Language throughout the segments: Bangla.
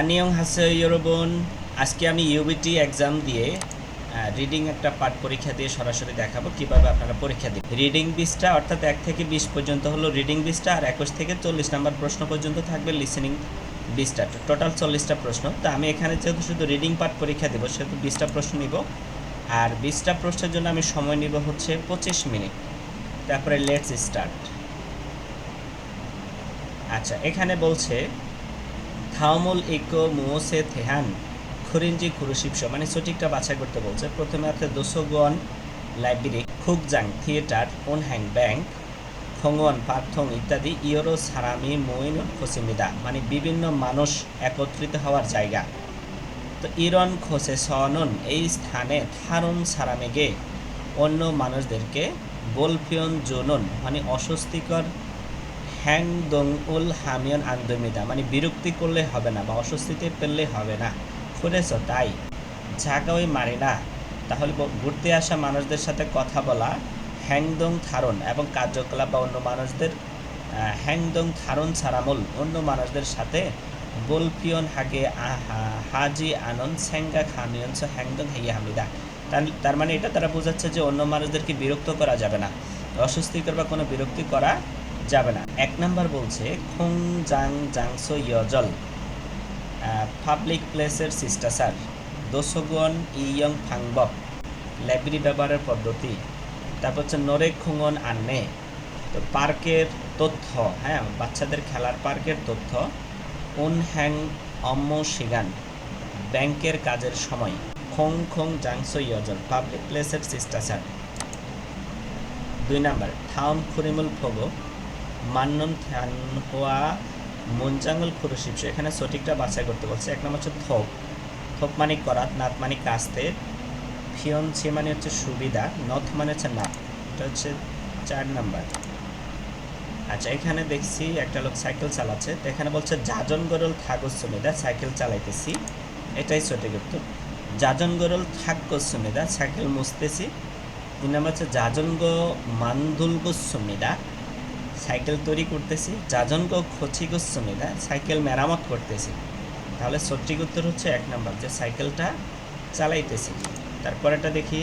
আনিয়ং হাসে ইউরোবন আজকে আমি ইউবিটি এক্সাম দিয়ে রিডিং একটা পাঠ পরীক্ষা দিয়ে সরাসরি দেখাবো, কীভাবে আপনারা পরীক্ষা দিন রিডিং বিশটা অর্থাৎ এক থেকে বিশ পর্যন্ত হলো রিডিং বিশটা আর একুশ থেকে চল্লিশ নাম্বার প্রশ্ন পর্যন্ত থাকবে লিসেনিং বিশটা টোটাল চল্লিশটা প্রশ্ন। তো আমি এখানে যেহেতু শুধু রিডিং পাঠ পরীক্ষা দেবো, সেহেতু বিশটা প্রশ্ন নিব। আর বিশটা প্রশ্নের জন্য আমি সময় নিব হচ্ছে পঁচিশ মিনিট। তারপরে লেটস স্টার্ট আচ্ছা এখানে বলছে থামুল ইকো মুওসে থেহান। খুরিঞ্জি খুরুশিপস মানে সঠিকটা বাছাই করতে বলছে। প্রথমে আছে দোসোগন লাইব্রেরি, খুকজাং থিয়েটার ওনহ্যাং ব্যাংক, খঙ্গন, পার্থং ইত্যাদি, ইয়োরো, সারামি, মইন খসিমিদা মানে বিভিন্ন মানুষ একত্রিত হওয়ার জায়গা। তো ইরন, খোসে, সনন, এই স্থানে থারুন, সারামেগে অন্য মানুষদেরকে বলফিয়ন জোনন মানে অস্বস্তিকর হ্যাং দং উল হামিয়ন আন্দমিদা। মানে বিরক্তি করলে হবে না বা অস্বস্তিতে পেলে হবে না। করেছ তাই? ঝাঁকাওই মারি না। তাহলে ঘুরতে আসা মানুষদের সাথে কথা বলা হ্যাংদং থারণ এবং কার্যকলাপ বা অন্য মানুষদের হ্যাংদং থারণ ছাড়ামূল অন্য মানুষদের সাথে বলপিয়ন হাগে হাজি আনন্দ স্যাঙ্গা খামিয়ন হ্যাংদং হেইয়া হামিদা। তার মানে এটা তারা বোঝাচ্ছে যে অন্য মানুষদেরকে বিরক্ত করা যাবে না। অস্বস্তিকর বা কোনো বিরক্তি করা যাবে না। এক নাম্বার বলছে, খুং জাং জাংসো ইয়জল পাবলিক প্লেসের শিষ্টাচার দোসগুন ইয়ং ফাংবক লাইব্রেরি ব্যবহারের পদ্ধতি। তারপর হচ্ছে, নরে খুঙন আন্নে। তো পার্কের তথ্য হ্যাঁ বাচ্চাদের খেলার পার্কের তথ্য, উন হ্যাং অম্ম সিগান ব্যাংকের কাজের সময়, খং খং জাংসো ইয়জল পাবলিক প্লেসের শিষ্টাচার দুই নাম্বার, থাম খুরিমুল ফোগো হোয়া মঞ্জাঙ্গল খুরুশিপস এখানে সঠিকটা বাছাই করতে বলছে। এক নম্বর হচ্ছে থোপ। থোপ মানে করাত, নাত মানে কাস্তে। ফিয়ন ছে মানে হচ্ছে সুবিধা, নথ মানে হচ্ছে না এটা হচ্ছে চার নাম্বার। আচ্ছা এখানে দেখছি একটা লোক সাইকেল চালাচ্ছে। তো এখানে বলছে, যাজন গরল থাকস সুমিদা সাইকেল চালাইতেছি। এটাই সঠিক উত্তর। যাজন গরল থাকস সুমিদা সাইকেল মুছতেছি। তিন নম্বর হচ্ছে যাজনগ মান্দুলগ সুমিদা সাইকেল তৈরি করতেছি যাজনগ খচিগ সুমিদা সাইকেল মেরামত করতেছি। তাহলে সঠিক উত্তর হচ্ছে এক নম্বর, যে সাইকেলটা চালাইতেছি। তারপরেটা দেখি।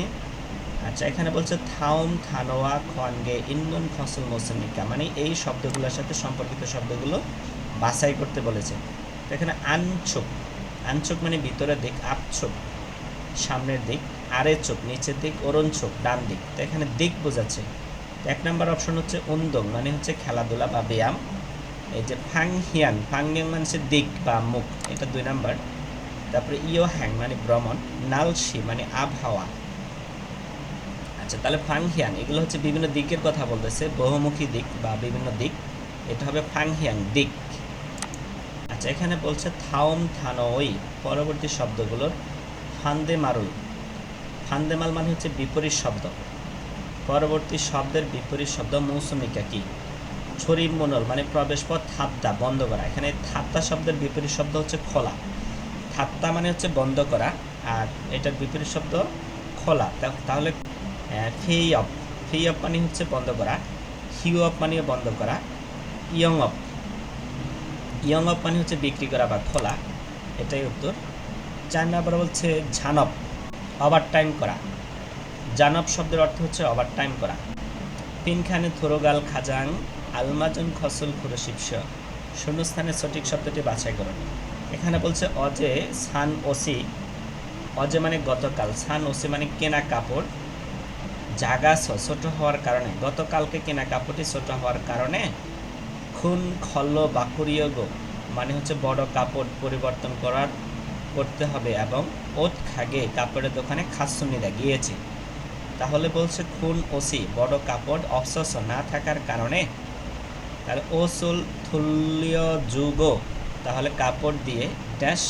আচ্ছা এখানে বলছে থাউম, থানোয়া, খোয়ানগে ইন্দন ফসল, মৌসুমিকা। মানে এই শব্দগুলোর সাথে সম্পর্কিত শব্দগুলো বাছাই করতে বলেছে। তো এখানে আনচুক আনচুক মানে ভিতরের দিক আপচুক সামনের দিক, আরে চোখ নিচের দিক অরুণ চোখ ডান দিক। তো এখানে দিক বোঝাচ্ছে। এক নম্বর অপশন হচ্ছে উন্দং মানে হচ্ছে খেলাধুলা বা ব্যায়াম। এই যে ফাং হিয়ান ফাং মানে হচ্ছে দিক বা মুখ, এটা দুই নাম্বার। তারপরে ইয়ো হ্যাং মানে ভ্রমণ। নালসি মানে আবহাওয়া। আচ্ছা তাহলে ফাং হিয়াং এগুলো হচ্ছে বিভিন্ন দিকের কথা বলতেছে, বহুমুখী দিক বা বিভিন্ন দিক। এটা হবে ফাং হিয়াং দিক। আচ্ছা এখানে বলছে থাওম থানোই পরবর্তী শব্দগুলোর ফান্দে মারুল ফান্দেমাল মানে হচ্ছে বিপরীত শব্দ। পরবর্তী শব্দের বিপরীত শব্দ মৌসুমিকা কি? ছড়িম মনল মানে প্রবেশপথ থাপ্তা বন্ধ করা। এখানে থাপ্তা শব্দের বিপরীত শব্দ হচ্ছে খোলা। থাপ্তা মানে হচ্ছে বন্ধ করা, আর এটার বিপরীত শব্দ খোলা। তাহলে ফেই অফ। ফেই অফ মানে হচ্ছে বন্ধ করা, হিউ অফ মানে বন্ধ করা, ইয়ং অফ। ইয়ং অফ মানে হচ্ছে বিক্রি করা বা খোলা। এটাই উত্তর। চার নাম্বার বলছে ঝানব ওভার টাইম করা। জানব শব্দের অর্থ হচ্ছে ওভার টাইম করা। পিনখানে থুরোগাল খাজাং, আলমাজন খসল খুরশিপস শূন্যস্থানের সঠিক শব্দটি বাছাই করুন। এখানে বলছে অজে সান ওসি। অজে মানে গতকাল, সান ওসি মানে কেনা কাপড়। জাগাস ছোট হওয়ার কারণে। গতকালকে কেনা কাপড়টি ছোট হওয়ার কারণে খুন খল্ল বাকুরিয় গো মানে হচ্ছে বড় কাপড় পরিবর্তন করার, করতে হবে এবং ওত খাগে কাপড়ের দোকানে খাসুনিদা গিয়েছে। তাহলে বলছে খুন ওসি, বড় কাপড় অবসস না থাকার কারণে? তাহলে ওসুল থুল্য যুগ, তাহলে কাপড় দিয়ে ড্যাশ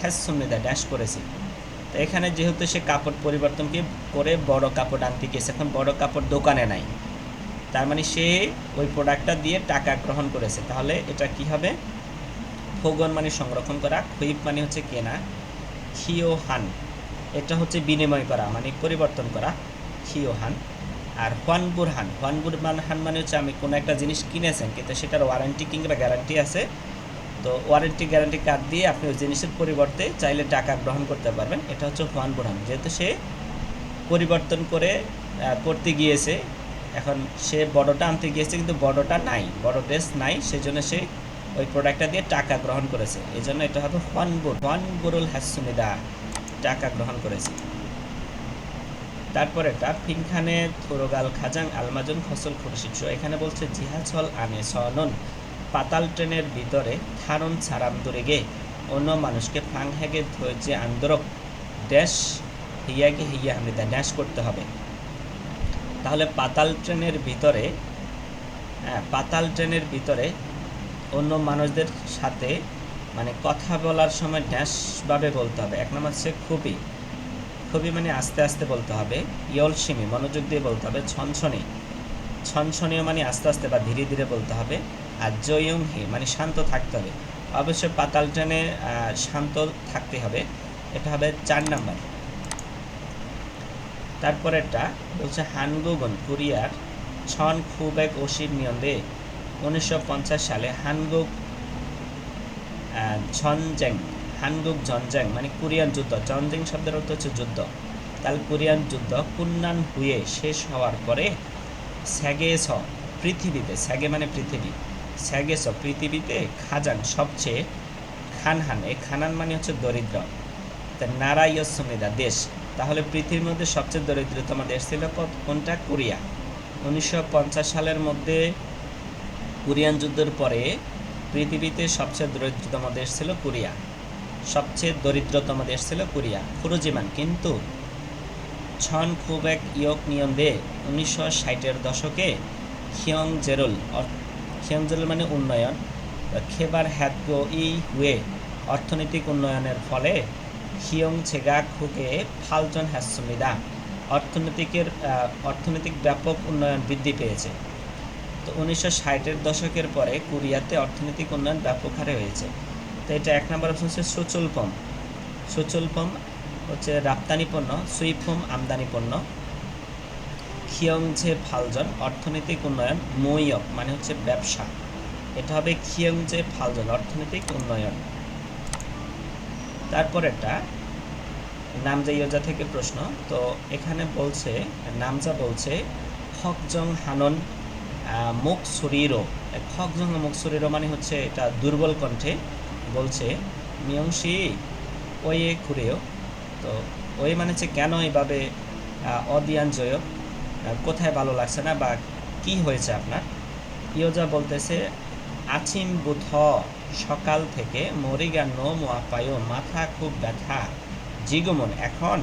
হ্যাসুনিদা ড্যাশ করেছে। তো এখানে যেহেতু সে কাপড় পরিবর্তন করে বড় কাপড় আনতে গিয়েছে, এখন বড় কাপড় দোকানে নাই। তার মানে সে ওই প্রোডাক্টটা দিয়ে টাকা গ্রহণ করেছে। তাহলে এটা কি হবে? ফোগন মানে সংরক্ষণ করা খুইপ মানে হচ্ছে কেনা খিও হান। এটা হচ্ছে বিনিময় করা মানে পরিবর্তন করা। খিও হান। আর হোয়ানবুর হান। হোয়ানবুর হান মানে হচ্ছে আমি কোনো একটা জিনিস কিনেছেন, কিন্তু সেটার ওয়ারেন্টি কিংবা গ্যারান্টি আছে। তো ওয়ারেন্টি গ্যারান্টি কার্ড দিয়ে আপনি ওই জিনিসের পরিবর্তে চাইলে টাকা গ্রহণ করতে পারবেন। এটা হচ্ছে হুয়ান বুরহান যেহেতু সে পরিবর্তন করে করতে গিয়েছে, এখন সে বড়টা আনতে গিয়েছে, কিন্তু বড়টা নাই, বড় ড্রেস নাই, সেজন্য সে ওই প্রোডাক্টটা দিয়ে টাকা গ্রহণ করেছে। এই জন্য এটা হবে হুয়ান বুর হুয়ান বুরুল হাসুমিদা টাকা গ্রহণ করেছে। তারপর এটা ফিনখানে থুরোগাল খাজাং আলমাজন ফসল খুরশিপস এখানে বলছে জিহাছল আনে সনন। পাতাল ট্রেনের ভিতরে থারণ ছাড়াম দূরে গে। অন্য মানুষকে ফাং হেগে ধৈর্যে আন্দোলক। ড্যাশ হিয়াকে হিয়া হামিদা ড্যাশ করতে হবে। তাহলে পাতাল ট্রেনের ভিতরে হ্যাঁ, পাতাল ট্রেনের ভিতরে অন্য মানুষদের সাথে মানে কথা বলার সময় ড্যাশভাবে বলতে হবে। এক নম্বর হচ্ছে খুবই খুবই মানে আস্তে আস্তে বলতে হবে ইয়লসিমি মনোযোগ দিয়ে বলতে হবে, ছনছনি। ছনছনীয় মানে আস্তে আস্তে বা ধীরে ধীরে বলতে হবে, আর জয়ং হি মানে শান্ত থাকতে হবে। অবশ্যই পাতাল ট্রেনে শান্ত থাকতে হবে, এটা হবে চার নাম্বার। তারপরেরটা বলছে, হানগুগন, কোরিয়ার ছন খুবেক ওশির নিয়ন্দে। উনিশশো পঞ্চাশ সালে হানগুক ঝনজ্যাং হানগুক ঝনজ্যাং মানে কোরিয়ান যুদ্ধ। জনজ্যাং শব্দের অর্থ হচ্ছে যুদ্ধ। তাহলে কোরিয়ান যুদ্ধ কুন্নান হুয়ে শেষ হওয়ার পরে স্যাগেস, পৃথিবীতে, স্যাগে মানে পৃথিবী। স্যাগেস, পৃথিবীতে খাজান সবচেয়ে খানহান। এই খানান মানে হচ্ছে দরিদ্র। তা নারায়সমিদা, দেশ। তাহলে পৃথিবীর মধ্যে সবচেয়ে দরিদ্রতম দেশ ছিল কোনটা? কোরিয়া। উনিশশো পঞ্চাশ সালের মধ্যে কোরিয়ান যুদ্ধের পরে পৃথিবীতে সবচেয়ে দরিদ্রতম দেশ ছিল কোরিয়া। সবচেয়ে দরিদ্রতম দেশ ছিল কোরিয়া, ফুরুজিমান। কিন্তু ছন খুব এক ইয়ক নিয়ম দে উনিশশো ষাটের দশকে খিয়ং জেরুল খিয়ং জেরুল মানে উন্নয়ন। খেবার হ্যাদগো ই হুয়ে অর্থনৈতিক উন্নয়নের ফলে খিয়ং ছেগা খুকে ফালজন হ্যাসমিদা অর্থনৈতিকের অর্থনৈতিক ব্যাপক উন্নয়ন বৃদ্ধি পেয়েছে। তো উনিশশো ষাটের দশকের পরে কোরিয়াতে অর্থনৈতিক উন্নয়ন ব্যাপক হারে হয়েছে। তো এটা এক নম্বর অপশন হচ্ছে সুচলপম সুচলপম হচ্ছে রপ্তানি পণ্য সুইফম আমদানি পণ্য। খিয়ংঝে ফালজন অর্থনৈতিক উন্নয়ন, মৈয়ক মানে হচ্ছে ব্যবসা। এটা হবে খিয়ংঝে ফালজন অর্থনৈতিক উন্নয়ন। তারপরেরটা নামজা ইয়োজা থেকে প্রশ্ন, তো এখানে বলছে, নামজা বলছে খকজং হানন মুখ শরীরও খকজং মুখ শরীরও মানে হচ্ছে এটা দুর্বল কণ্ঠে। বলছে, মিয়ংশি, ওয়ে ঘুরেও তো ওই মানে হচ্ছে কেন এইভাবে জয় কোথায় ভালো লাগছে না বা কি হয়েছে আপনার? ইয়োজা বলতেছে, আছিম বুধ, সকাল থেকে মরিগা নো মোয়াপায়ো মাথা খুব ব্যথা, জিগমন, এখন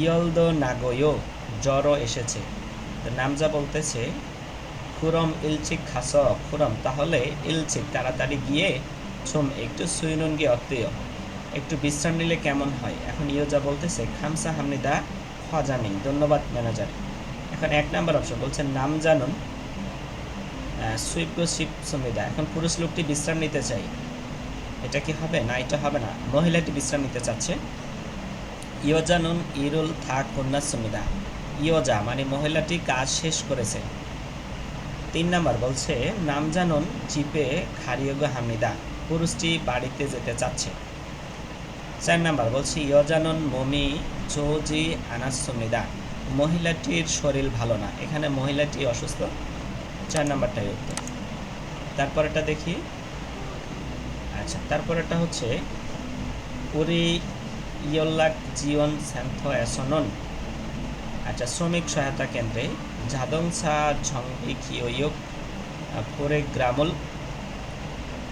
ইয়লদ নাগয়ো, জ্বরও এসেছে। তো নামজা বলতেছে, খুরম ইলচিক খাস, খুরম, তাহলে ইলচিক তাড়াতাড়ি গিয়ে ছুম একটু সুইনুন গিয়ে অত্মীয় একটু বিশ্রাম নিলে কেমন হয়? এখন ইয়োজা বলতেছে, খামসা হামনিদা খজানি ধন্যবাদ, ম্যানেজার। এখন এক নাম্বার অপশন বলছে নাম জানুন। সুইপ শিপ সমিদা এখন পুরুষ লোকটি বিশ্রাম নিতে চাই। এটা কি হবে? না, এটা হবে না। মহিলাটি বিশ্রাম নিতে চাচ্ছে। ইয়োজানুন ইরুল থাক কন্যা সমিদা ইয়োজা মানে মহিলাটি কাজ শেষ করেছে। তিন নাম্বার, বলছে, নাম জানুন চিপে খারিয়োগ হামিদা পুরুষটি বাড়িতে যেতে চাচ্ছে। চার নাম্বার বলছি ইয়োজানুন মমি চৌজি আনাসমিদা, মহিলাটির শরীর ভালো না। এখানে মহিলাটি অসুস্থ? চার নাম্বারটাই উত্তর। তারপরেটা দেখি। আচ্ছা তারপরেটা হচ্ছে, উরি ইয়ল্লাক জিওন স্যান্থ অ্যাসনন আচ্ছা শ্রমিক সহায়তা কেন্দ্রে জাদংসা ঝংবি খিওয়ক পরে গ্রামল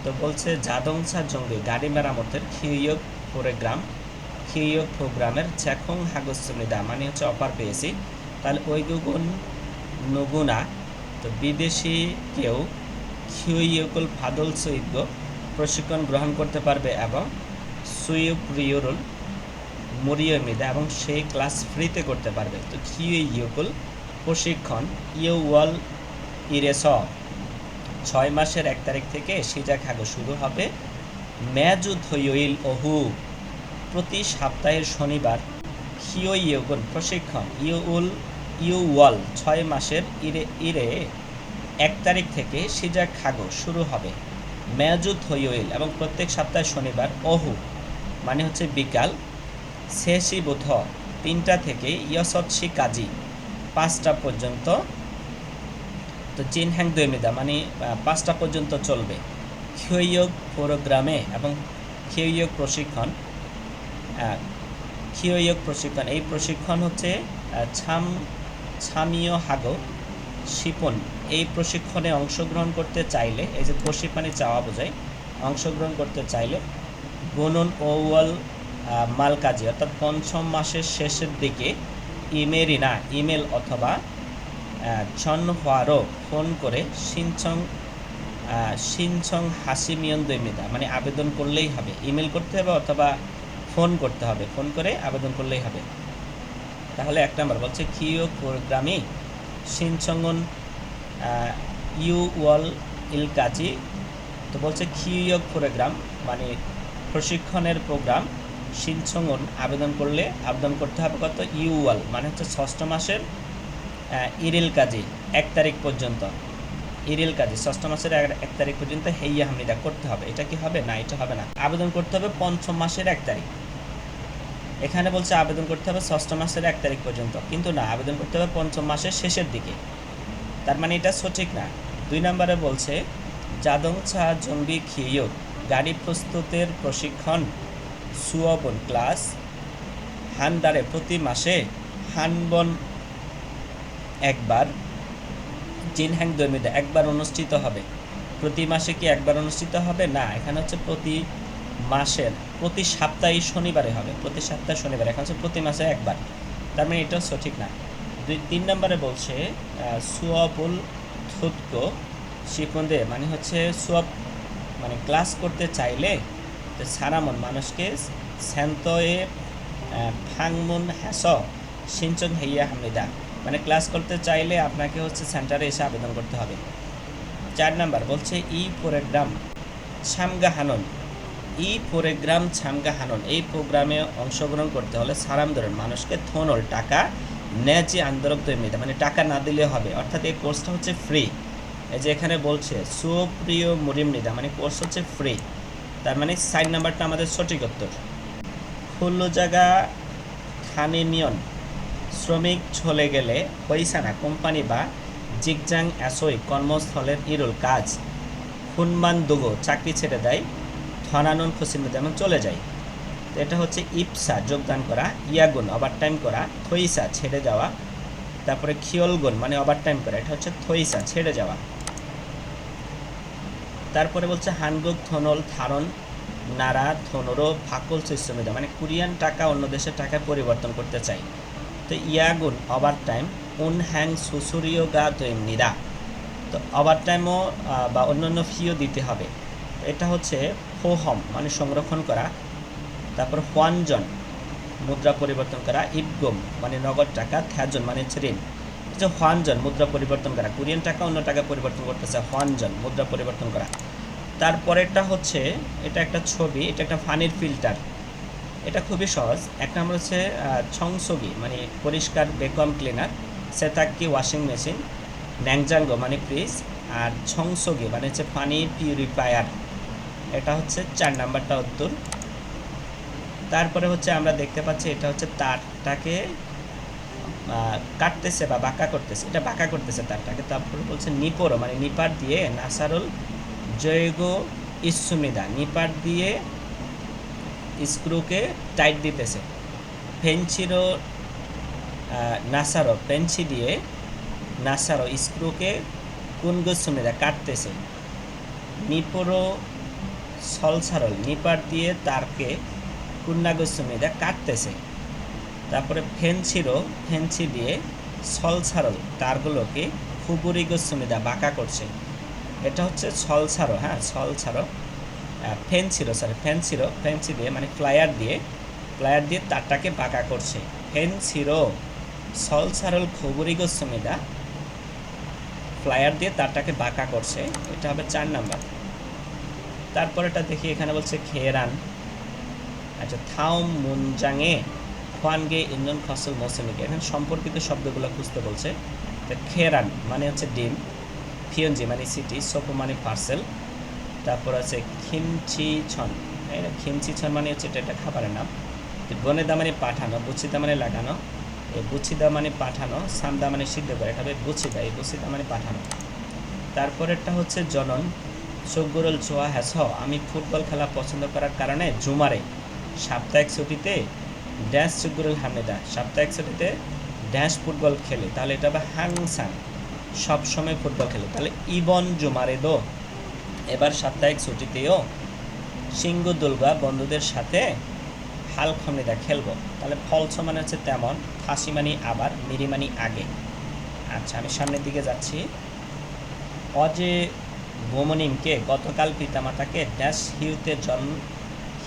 তো বলছে জাদংসা জঙ্গি গাড়ি মেরামতের খিওয়ক পরে গ্রাম খিওয়ক প্রোগ্রামের চ্যাখং হাগস্যমিদা মানে হচ্ছে অফার পেয়েছি। তাহলে ওই গুগুন নগুনা, তো বিদেশি কেউ খিওয়কুল ফাদল সৈদ্য প্রশিক্ষণ গ্রহণ করতে পারবে এবং সুইপ্রিয়রুল মরিয়মিদা এবং সেই ক্লাস ফ্রিতে করতে পারবে। তো খিওয়কুল প্রশিক্ষণ ইউ ওয়াল ইরেস ছয় মাসের এক তারিখ থেকে সিজা খাগো শুরু হবে। ম্যাজু ওহু প্রতি সপ্তাহের শনিবার। খিও ইয়োগন প্রশিক্ষণ। ইউল ইউ ওয়াল ছয় মাসের ইরে ইরে এক তারিখ থেকে সিজা খাগো শুরু হবে। মেয়াজুত হইল এবং প্রত্যেক সপ্তাহে শনিবার অহু মানে হচ্ছে বিকাল শেষি বোধ তিনটা থেকে ইয়সৎসি কাজী পাঁচটা পর্যন্ত তো জিন হ্যাং দৈমিদা মানে পাঁচটা পর্যন্ত চলবে। ক্ষয়য়োগ প্রোগ্রামে এবং ক্ষয়য়োগ প্রশিক্ষণ ক্ষয়য়োগ প্রশিক্ষণ, এই প্রশিক্ষণ হচ্ছে ছাম, ছামীয় হাগো, শিপন। এই প্রশিক্ষণে অংশগ্রহণ করতে চাইলে, এই যে প্রশিক্ষণে চাওয়া বোঝায়, অংশগ্রহণ করতে চাইলে গনন ওয়াল মাল কাজী অর্থাৎ পঞ্চম মাসের শেষের দিকে ইমেরিনা, ইমেল অথবা ছন্নহারও ফোন করে সিনচং সিনচং হাসিমিয়ন দৈমিদা মানে আবেদন করলেই হবে। ইমেল করতে হবে অথবা ফোন করতে হবে। ফোন করে আবেদন করলেই হবে। তাহলে এক নম্বর বলছে, কিও প্রোগ্রামে সিনচঙ্গন ইউ ওয়াল ইল কাজি। তো বলছে, কিও প্রোগ্রাম মানে প্রশিক্ষণের প্রোগ্রাম সিনচঙ্গন আবেদন করলে আবেদন করতে হবে কত? ইউ ইউওয়াল মানে হচ্ছে ষষ্ঠ মাসের ইরিল কাজী, এক তারিখ পর্যন্ত। ইরিল কাজী, ষষ্ঠ মাসের এক- তারিখ পর্যন্ত হেইয়া হামনিদা করতে হবে। এটা কি হবে? না, এটা হবে না। আবেদন করতে হবে পঞ্চম মাসের এক তারিখ। এখানে বলছে আবেদন করতে হবে ষষ্ঠ মাসের এক তারিখ পর্যন্ত। কিন্তু না, আবেদন করতে হবে পঞ্চম মাসের শেষের দিকে। তার মানে এটা সঠিক না। দুই নম্বরে বলছে, জাদং ছা জঙ্গি খিয়ো, গাড়ি প্রস্তুতের প্রশিক্ষণ সুয়বন ক্লাস, হানদারে প্রতি মাসে হানবন একবার জিনহ্যাং দৈমিদা একবার অনুষ্ঠিত হবে। প্রতি মাসে কি একবার অনুষ্ঠিত হবে? না, এখানে হচ্ছে প্রতি মাসের, প্রতি সপ্তাহে শনিবারে হবে। প্রতি সপ্তাহে শনিবার, এখন হচ্ছে প্রতি মাসে একবার। তার মানে এটাও সঠিক না। দুই, তিন নম্বরে বলছে সুয়াবুল থুতকো, শিপন্দে মানে হচ্ছে সুয়াব মানে ক্লাস করতে চাইলে, তো সারামন মানুষকে স্যান্তয়ে ফাংমুন হ্যাস সিনচং হেইয়া হামিদা মানে ক্লাস করতে চাইলে আপনাকে হচ্ছে সেন্টারে এসে আবেদন করতে হবে। চার নাম্বার বলছে, ই প্রোগ্রাম ছামগা হানন ই প্রোগ্রাম ছামগা হানন এই প্রোগ্রামে অংশগ্রহণ করতে হলে সারাম ধরেন, মানুষকে থনল টাকা ন্যাজি আন্দোলক দৈমিদা মানে টাকা না দিলে হবে। অর্থাৎ এই কোর্সটা হচ্ছে ফ্রি এই যে এখানে বলছে, সুপ্রিয় মুরিমনিদা মানে কোর্স হচ্ছে ফ্রি তার মানে সাইড নাম্বারটা আমাদের সঠিক উত্তর। খুল্লো জায়গা খানিমিয়ন শ্রমিক চলে গেলে পয়সা না, কোম্পানি বা জিগজাং অ্যাসই কর্মস্থলের ইরুল কাজ। খুনমান দুগো চাকরি ছেড়ে দেয় থনানুন খুশির যেমন চলে যায়। তো এটা হচ্ছে ইপসা, যোগদান করা, ইয়াগুন, ওভারটাইম করা, থইসা ছেড়ে যাওয়া, তারপরে খিয়লগুন মানে ওভারটাইম করা, এটা হচ্ছে থইসা ছেড়ে যাওয়া। তারপরে বলছে হানগুক থনল থারন, নারা থনরো ফাকল সিস্টেমে মানে কোরিয়ান টাকা অন্য দেশের টাকায় পরিবর্তন করতে চাই তো ইয়াগুন ওভার টাইম উন হ্যাং সুসুরিও গা তৈম নিরা তো ওভার টাইমও বা অন্যান্য ফিও দিতে হবে। এটা হচ্ছে ফোহম মানে সংরক্ষণ করা। তারপর হোয়ানজন, মুদ্রা পরিবর্তন করা। ইবগম মানে নগদ টাকা। থ্যাজন মানে হচ্ছে ঋণ। যে হোয়ানজন, মুদ্রা পরিবর্তন করা। কোরিয়ান টাকা, অন্য টাকা পরিবর্তন করতেছে। হোয়ানজন, মুদ্রা পরিবর্তন করা। তারপরেরটা হচ্ছে, এটা একটা ছবি, এটা একটা ফানির ফিল্টার এটা খুবই সহজ। এক নম্বর হচ্ছে ছংসগি মানে পরিষ্কার বেকম ক্লিনার সেতাক্কি ওয়াশিং মেশিন ন্যাংজাঙ্গো মানে ফ্রিজ আর ছংসগি মানে হচ্ছে পানি পিউরিফায়ার এটা হচ্ছে চার নাম্বারটা উত্তর। তারপরে হচ্ছে আমরা দেখতে পাচ্ছি এটা হচ্ছে তারটাকে কাটতেছে বা বাঁকা করতেছে। এটা বাঁকা করতেছে তারটাকে। তারপরে বলছে নিপোরো মানে নিপার দিয়ে নাসারুল জৈগ ইসুমিদা নিপার দিয়ে স্ক্রুকে টাইট দিতেছে। ফেঞ্চিরো আহ, নাসারো ফেঞ্চি দিয়ে নাসারো স্ক্রুকে কুনগুসুমিদা কাটতেছে। নিপোরো সলসারল নিপার দিয়ে তারকে কুন্নাগুসুমিদা কাটতেছে। তারপরে ফেন্সিরো ফেন্সি দিয়ে সলসারল তারগুলোকে খুবুরি গোস্বামীদা বাঁকা করছে। এটা হচ্ছে সলসারো হ্যাঁ সলসারো ফেন্সিরো সরি ফেন্সিরো ফেন্সি দিয়ে মানে ফ্লায়ার দিয়ে ফ্লায়ার দিয়ে তারটাকে বাঁকা করছে। ফেন্সিরো সলসারল খুবুরি গোস্বামীদা ফ্লায়ার দিয়ে তারটাকে বাঁকা করছে, এটা হবে চার নাম্বার। তারপরেটা দেখি, এখানে বলছে খেরান। আচ্ছা থাও মুনজাংয়ে হোয়ানগে ইন্দন ফসল মৌসুমিকে। এখানে সম্পর্কিত শব্দগুলো খুঁজতে বলছে। খেরান মানে হচ্ছে ডিম, ফিয়নজি মানে সিটি সোপো মানে পার্সেল। তারপর আছে খিমচি ছন। তাই খিমচি ছন মানে হচ্ছে এটা একটা খাবারের নাম। বনে বনেদা মানে পাঠানো বুচিদা মানে লাগানো এই বুচিদা মানে পাঠানো সামদা মানে সিদ্ধ করে, এটা হবে বুচিদা এই বুচিদা মানে পাঠানো। তারপরেরটা হচ্ছে জনন, সগুরল চোয়া হ্যাস আমি ফুটবল খেলা পছন্দ করার কারণে জুমারে সাপ্তাহিক ছুটিতে ড্যান্স সগুরল হামেদা, সাপ্তাহিক ছুটিতে ড্যান্স ফুটবল খেলে, তাহলে এটা হবে হাংসাং সবসময় ফুটবল খেলে। তাহলে ইবন জুমারে দো। এবার সাপ্তাহিক ছুটিতেও সিংহ দুর্গা বন্ধুদের সাথে হাল খমিদা খেলব। তাহলে ফলস মানে হচ্ছে তেমন ফাঁসি মানি আবার মিরিমানি আগে। আচ্ছা আমি সামনের দিকে যাচ্ছি। অজে বোমনিমকে গতকাল পিতামাতাকে ড্যাশ হিউতে জন্ম,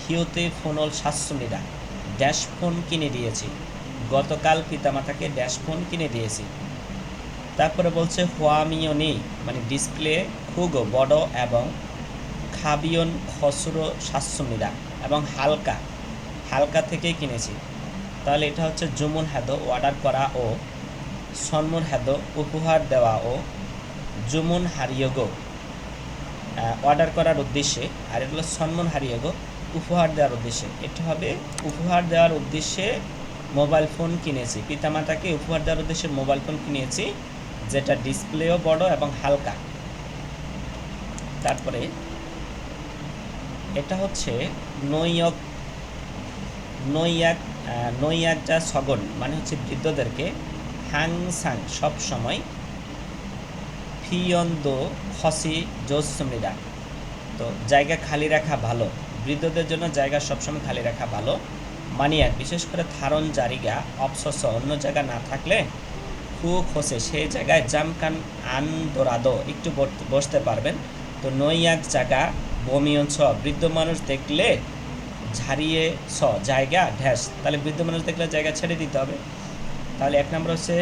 হিউতে ফোনল শাশুমিরা ড্যাশ ফোন কিনে দিয়েছি। গতকাল পিতামাতাকে ড্যাশ ফোন কিনে দিয়েছি। তারপরে বলছে হোয়ামিয়নি মানে ডিসপ্লে খুব বড় এবং খাবিয়ন খসরো শাশুমিরা এবং হালকা হালকা থেকেই কিনেছি। তাহলে এটা হচ্ছে জুমুন হ্যাদ অর্ডার করা ও সন্মুর হ্যাদ উপহার দেওয়া ও জুমুন হারিয়োগো অর্ডার করার উদ্দেশ্যে, আর এটা হলো সন্মান হারিয়োগো উপহার দেওয়ার উদ্দেশ্যে। এটা হবে উপহার দেওয়ার উদ্দেশ্যে মোবাইল ফোন কিনেছি। পিতামাতাকে উপহার দেওয়ার উদ্দেশ্যে মোবাইল ফোন কিনেছি, যেটা ডিসপ্লেও বড় এবং হালকা। তারপরে এটা হচ্ছে নৈয়ক, নৈয়াক যা সগন মানে হচ্ছে বৃদ্ধদেরকে হাংসাং সব সময় ফিয়ন্দো খসি জোসমিরা তো জায়গা খালি রাখা ভালো, বৃদ্ধদের জন্য জায়গা সবসময় খালি রাখা ভালো মানিয়াক বিশেষ করে থারণ জারিগা, অপসস, অন্য জায়গা না থাকলে খুব খসে সেই জায়গায় জামকান আন্দোরাদো একটু বসতে পারবেন। তো নৈয়াক জায়গা বমিয়ন ছ বৃদ্ধ মানুষ দেখলে ঝাড়িয়ে ছ জায়গা, ঢ্যাস। তাহলে বৃদ্ধ মানুষ দেখলে জায়গা ছেড়ে দিতে হবে। তাহলে এক নম্বর হচ্ছে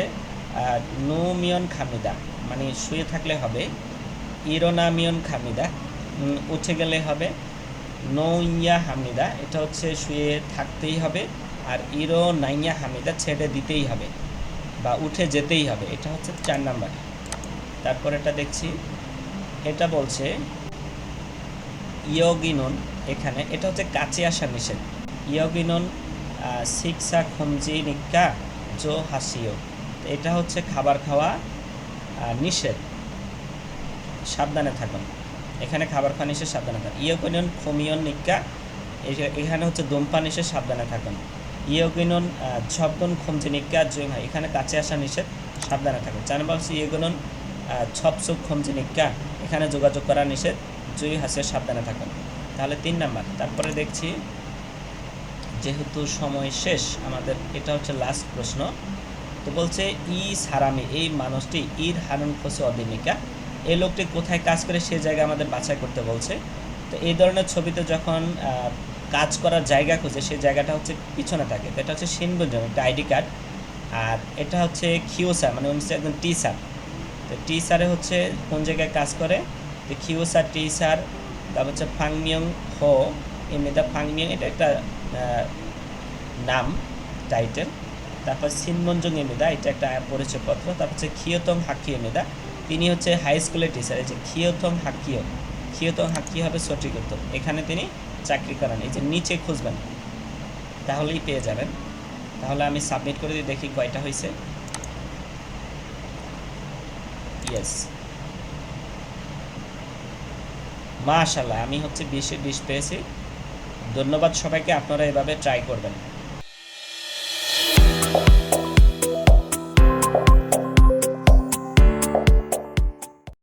নুমিয়ন খামিদা মানে শুয়ে থাকলে হবে। ইরোনামিয়ন খামিদা উঠে গেলে হবে। নৌইয়া হামিদা, এটা হচ্ছে শুয়ে থাকতেই হবে। আর ইরো নাইয়া হামিদা ছেড়ে দিতেই হবে বা উঠে যেতেই হবে, এটা হচ্ছে চার নাম্বার। তারপর এটা দেখছি। এটা বলছে ইয়গিনন এখানে। এটা হচ্ছে কাছে আসা নিষেধ। ইয়গিনন শিক্ষা খমজি নিকা জো, হাসিও। এটা হচ্ছে খাবার খাওয়া নিষেধ। সাবধানে থাকুন। এখানে খাবার খাওয়া নিষেধ, সাবধানে থাকুন। ইয়োগিনন, খমিয়ন নিকা এখানে হচ্ছে ধূমপান নিষেধ, সাবধানে থাকুন। ইয়োগিনন ছপন খমজি নিকা জুই এখানে কাছে আসা নিষেধ, সাবধানে থাকুন। নম্বর হচ্ছে ইয়োগিনন ছপসুক খমজি নিকা এখানে যোগাযোগ করা নিষেধ। জুই হাসে সাবধানে থাকুন। তাহলে তিন নাম্বার। তারপরে দেখছি, যেহেতু সময় শেষ, আমাদের এটা হচ্ছে লাস্ট প্রশ্ন। তো বলছে, ই সারামি, এই মানুষটি ঈদ হারুন খোসে অদিনিকা এই লোকটি কোথায় কাজ করে সে জায়গা আমাদের বাছাই করতে বলছে। তো এই ধরনের ছবিতে যখন কাজ করার জায়গা খুঁজে, সেই জায়গাটা হচ্ছে পিছনে থাকে। এটা হচ্ছে সিনবঞ্জন একটা আইডি কার্ড। আর এটা হচ্ছে খিওসা মানে উনি একজন টিচার তো টিচারে হচ্ছে কোন জায়গায় কাজ করে? তো খিওসা টিচার, তারপর হচ্ছে ফাংমিয়ং, হো এমনিতে ফাংমিয়ং, এটা একটা নাম টাইটেল তারপর সিনমঞ্জং এমেদা এটা একটা পরিচয়পত্র। তারপর হচ্ছে খিয়তং হাকি এমেদা তিনি হচ্ছে হাই স্কুলের টিচার এই যে খিয়তং হাকিও খিয়তং হাকি হবে সঠিক উত্তর। এখানে তিনি চাকরি করেন, এই যে নিচে খুঁজবেন, তাহলেই পেয়ে যাবেন। তাহলে আমি সাবমিট করে দিয়ে দেখি কয়টা হয়েছে ইয়েস মাশাল্লাহ আমি হচ্ছে বিশে বিশ পেয়েছি। ধন্যবাদ সবাইকে আপনারা এভাবে ট্রাই করবেন।